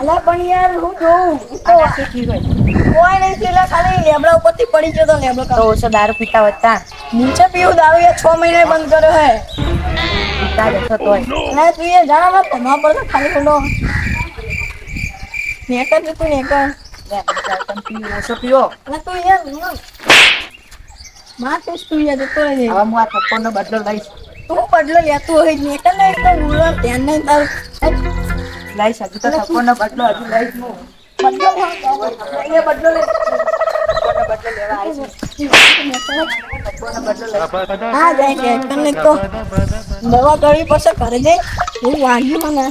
અલા પણ યાર હું જોઉં. તો કોઈ નહીં પેલા ખાલી લેબડા ઉપરથી પડી ગયો તો લેબડો તો ઓછો દારૂ પીતા હતા નીચે પીવું દારૂ યાર છ મહિને બંધ કર્યો હે. પીતા જતો તોય ના તું યાર જાણા માં તમારા પર તો ખાલી ખોલો નેકર છે તું નેકર. લે, ઓછો પીવો. અને તું યાર. માં તું તું યાર જતો રહે હવે હું આ થપ્પડનો બદલો લઈશ. તું બદલો લેતું હોય નેકર ને એટલે ઉડવા ધ્યાન નહીં તારું લાઈ શકું તો થપ્પડનો બદલો હજુ લઈશ હું બદલો લે. બદલો લે. બદલો લેવા આવીશ હું. જાય કે તને તો. દવા કરવી પડશે ઘરે જઈ. હું વાંધી મને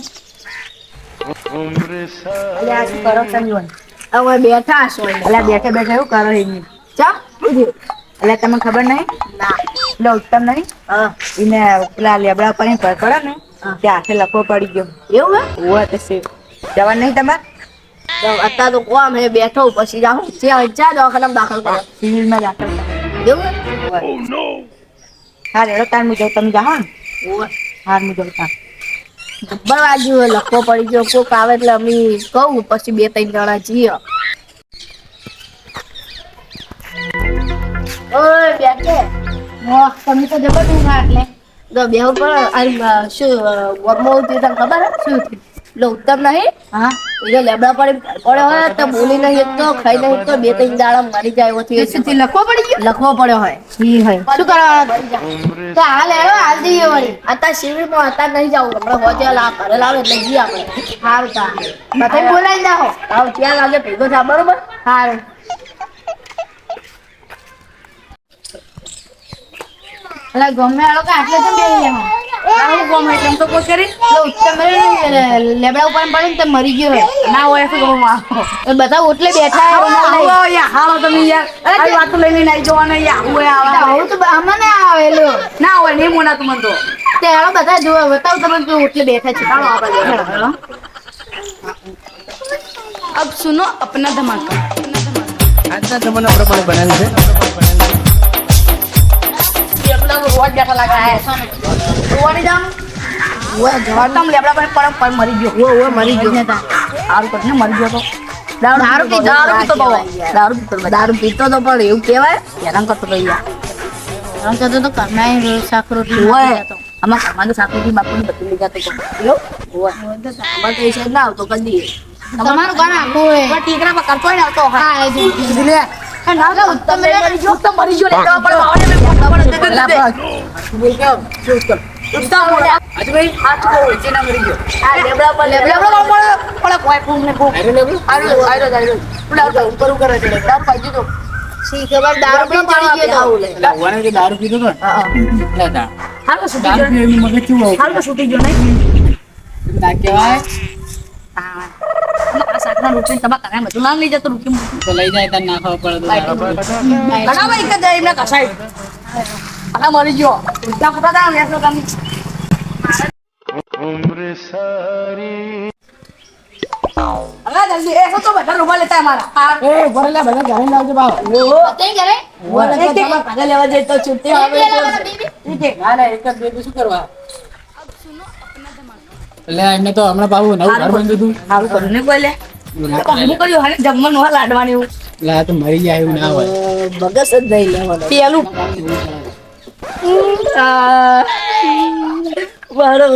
બેઠા હશો. એટલે બેઠા બેઠા એવું કરો ચા એટલે તમને ખબર નહીં? ના. પેલો ઉત્તમ નહીં એને પેલા લેબડા ઉપર પડે ને ત્યાં હાથે લખવો પડી ગયો. એવું હે? ઓવા તે સેવ જવાનું નહીં તમારે? અત્યારે તો કોમ હે બેઠો પછી જાઉં. ચા ચા દવાખાના દાખલ કરો. સિવિલમાં દાખલ કરો. એવું હા? રેડો તાર મુજબ તમે જાઓ ને. હાર મુજબ તાર. ગબ્બર વાગ્યું હોય લખવો પડી ગયો. કોક આવે એટલે અમે કહું પછી બે ત્રણ જણા જઈએ. ઓય બેઠે. તમે તો જબર ઊંઘ આ એટલે. તો બેહુ પર આ શું વમો તને ખબર? શું થયું? ઉત્તમ નહીં? હા. લેબડા પર પડ્યો હોય તો બોલી નહીં તો ખાઈ નહીં તો બે ત્રણ દાડા મરી જાય એવો થયો છે. લખવો પડી ગયો? લખવો પડ્યો હોય. ઈ હોય. શું કરવાનું? તો હાલ હેડો હાલ જઈએ વળી. અત્યારે શિબિરમાં અત્યારે નહીં જવું. હમણાં હોજે લા ઘરે લાવે એટલે જઈએ આપણે. સારું તા બધા બોલાવી જાઓ. આવ ત્યાં લાગે ભેગો થા બરોબર? સારું અલા ગમે આલો કે આટલે તો બેહી રહ્યા આવું ગમે એટલે એમ તો કોઈ કરી તો ઉત્તમ રે લેબડા ઉપર પડે ને તો મરી ગયો હોય ના હોય તો ગમે આવો એ બધા ઓટલે બેઠા હે રૂમાલ લઈ. આવો યાર હાલો તમે યાર આ વાતો લઈને નહીં જોવાના યાર આવું હોય આવા આવું તો અમને આવેલો ના હોય નહીં મોના તું મને તો તે હેડો બધા જોવે બતાવ તમે કે ઓટલે બેઠા છે ચાલો આપણે હેલો. अब सुनो अपना धमाका આજના જમાના પ્રમાણે બનાવ્યું છે એકલા તમ તો તો. તો દારૂ પીતો તો પણ એવું કહેવાય? હેરાન કરતો તો આમ તો તો આમાં સામાન સાકુથી બાપુની લઈ જતો તો ઓય અમારે તો એ સાઈડ ના આવતો કદી તમારું ઘર આખું હોય. ટીકરા પર કરતો હોય ને આવતો હા એ લે ના ના ઉત્તમ મરી ગયો. ઉત્તમ મરી ગયો. મેં ખબર નથી કરી દે બોલ કેમ શું ઉત્તમ ઉત્તમ આજુ ભાઈ હાથ કો છે મરી ગયો આ લેબડા પર લેબડા લેબડા પર પડે પડે કોઈ ફૂમ ને ફૂમ આયરો લેબડું? આયરો આયરો આયરો પેલા ઉપર ઉપર છે દારૂ પાઈ દીધો સી ખબર દારૂ પી ચડી ગયો તો એટલે કે દારૂ પીધો તો હા એટલે તા. હાલ તો ગયો મગજ કેવું હાલ તો ગયો નહીં ના કહેવાય હા શાકના રોટલી તમારા કાકા બધું ના લઈ જતો તો લઈ જાય તાર ના ખબર પડે. ઘણા ભાઈ એમને કસાય આ મરી ગયો ઉલટા ફોટા તા ને એટલો કામ અલા જલ્દી એ તો બધા રૂમાલ લેતા અમારા એ ભરે બધા ઘરે લાવજો બાવ તઈ કરે ઓલે તો તમારા લેવા જાય તો છૂટી આવે તો ના ના એક જ બેબી શું કરવા એટલે એને તો હમણાં પાછું નવું ઘર બંધ હતું હારું કર્યું ને બોલે તો હું કર્યું હાલે જમવાનું હા લાડવાની તો મરી જાય એવું ના હોય બગસ જ નહીં લેવાનો પેલું મારો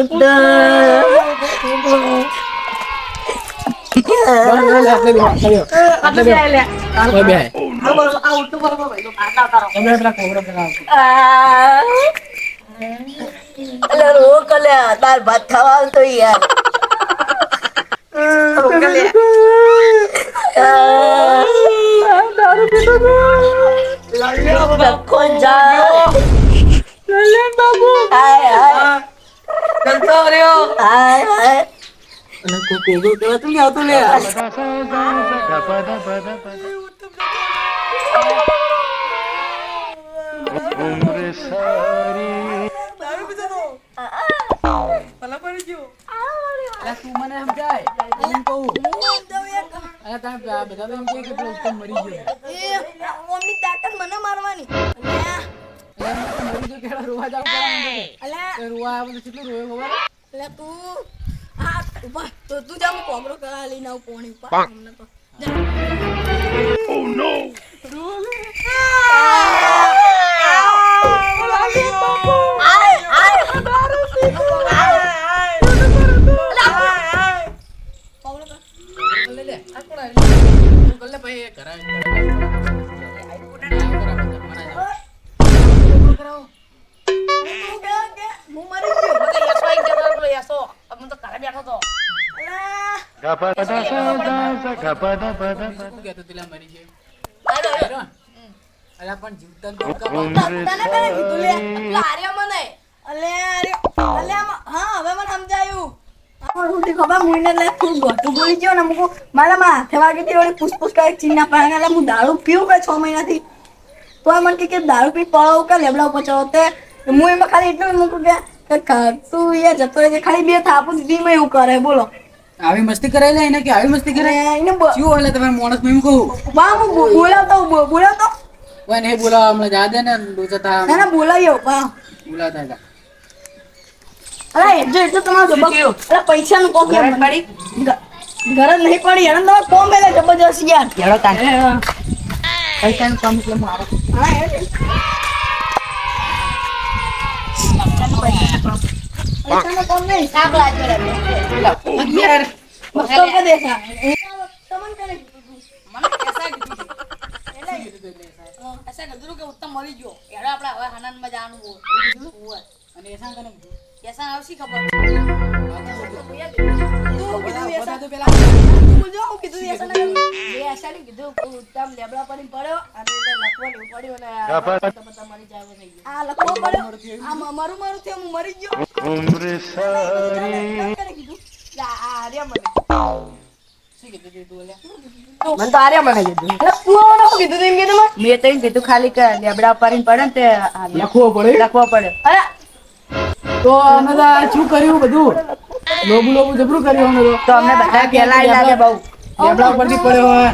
તારો ભાત ખાવા આવતો યાર અને કોઈ કોબરો કહેવાતું નહીં આવતું લે. અલા તું મને સમજાય. હું એમ કહું. અલા તમે બધા તો એમ કહે કે પેલો ઉત્તમ મરી ગયો. મમ્મી તાકાત મને મારવાની એટલે એમ તો મરી ગયો કે એના રોવા જાવું પડે એમ કહે. એ રોવા આવે તો કેટલું એટલે તું તો જા હું કોગરો કરા લઈને આવું પોણી ઉપર. હમણાં તો. જા. કોગરો માં માથે વાગી હતી ઓલી પુષ્પુસ કાંઈક ચીના પાડે હું દારૂ પીવું કે છ મહિનાથી તો મને કે દારૂ પી પડાવું કે લેબડા ઉપર ચડો તે હું એમાં ખાલી એટલું મૂકું કા- તું યાર જતો રહે ખાલી બે થાપું દીધી એવું કરે, બોલો. આવી મસ્તી કરાઈ લે એને કે આવી મસ્તી કરાય એને શું એટલે તમે માણસ મેમ એમ કહું? બા હું બોલાવતો બોલાવતો? કોઈ નહીં બોલાવા હમણાં જા દે ને લોચા ના ના બોલાવ્યો બા બોલાતા હતા અરે એટલે એટલે તમારો જબરદસ્ત અરે પૈસા નું કો ઘરે પડી? ઘર જ નહીં પડી. એને તમારે કોમ મેલે જબરજસ્ત યાર. હેડો તાન પૈસા નું કામ એટલે હું આવું હા, ઉત્તમ મળી ગયો. હેડો આપણે હવે આનંદ જવાનું હોય. અને એસા કને એસા કેસા આવશી ખબર? મને તું આર્યા મને કીધું કીધું? મેં તો કીધું ખાલી કે લેબડા પડીને પડે ને તે લખવો પડે લખવો પડે અરે તો અમે તો શું કર્યું બધું? લોબુ લોબુ જબરું કર્યું અમે તો. તો અમને બધા પેલા લાગે બહુ. લેબડા ઉપરથી પડ્યો હોય.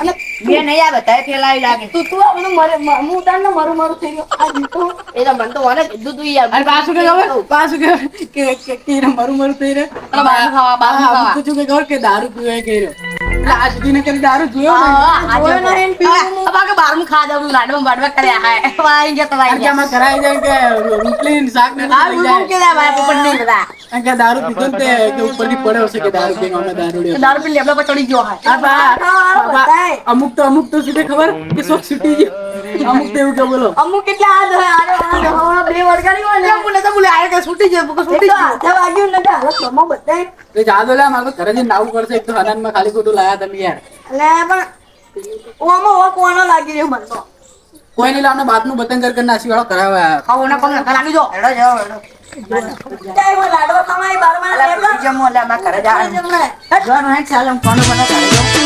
અને બે નહીં આ બધા ફેલાવી લાગે. તું તું આ બધું મરે હું તારને મારું મારું થઈ ગયું. આ જીતું. એ તો મને તો મને કીધું તું યાર અને પાછું કે ખબર? પાછું કે કે કે કે મારું મારું થઈ રહ્યું. બહારનું ખાવા, કે દારૂ પીવે કે રહ્યો એટલે આજ સુધી ને કદી દારૂ જોયો જોયો નહીં પીવું લાડવા બાડવા કર્યા હાય. ગયા તો ગયા. કરાઈ જાય કે રોટલી શાક ને લઈ જાય. કેતા ભાઈ પોપટ નહીં બધા. કારણ કે દારૂ પીધો ને તે ઉપરથી પડ્યો હશે કે દારૂ પીને અમે દારૂડિયો. દારૂ પી લેબલા પર ચડી ગયો. આ હા, અમુક તો અમુક તો સીધે ખબર કે શોખ છૂટી ગયો અમુક તો એવું કે બોલો અમુક કેટલા આ બે વળગાડી હોય ને બોલે તો બોલે, આરે કે છૂટી ગયો, કે છૂટી ગયો. હાથે વાગ્યું ને હાલત ગમો બધાય. તો જાદો લા મારે ઘરે જઈને નાવું પડશે એક તો હનાનમાં ખાલી ખોટું લાયા તમે યાર એટલે પણ ઓમાં ઓ કોનો લાગી રહ્યો મને તો કોઈ નહીં લાવને બાતનું બતંગ કર નાસી વાળો કરાવ્યા ખાવું ને કોને લાગી જો. હેડો જાઓ, હેડો. લાડવા ખવાય બારમાં જમો, અમારે ઘરે જવાનું. જમણે. જવાનું હે, ચાલો, કોનું ઘરે જવું.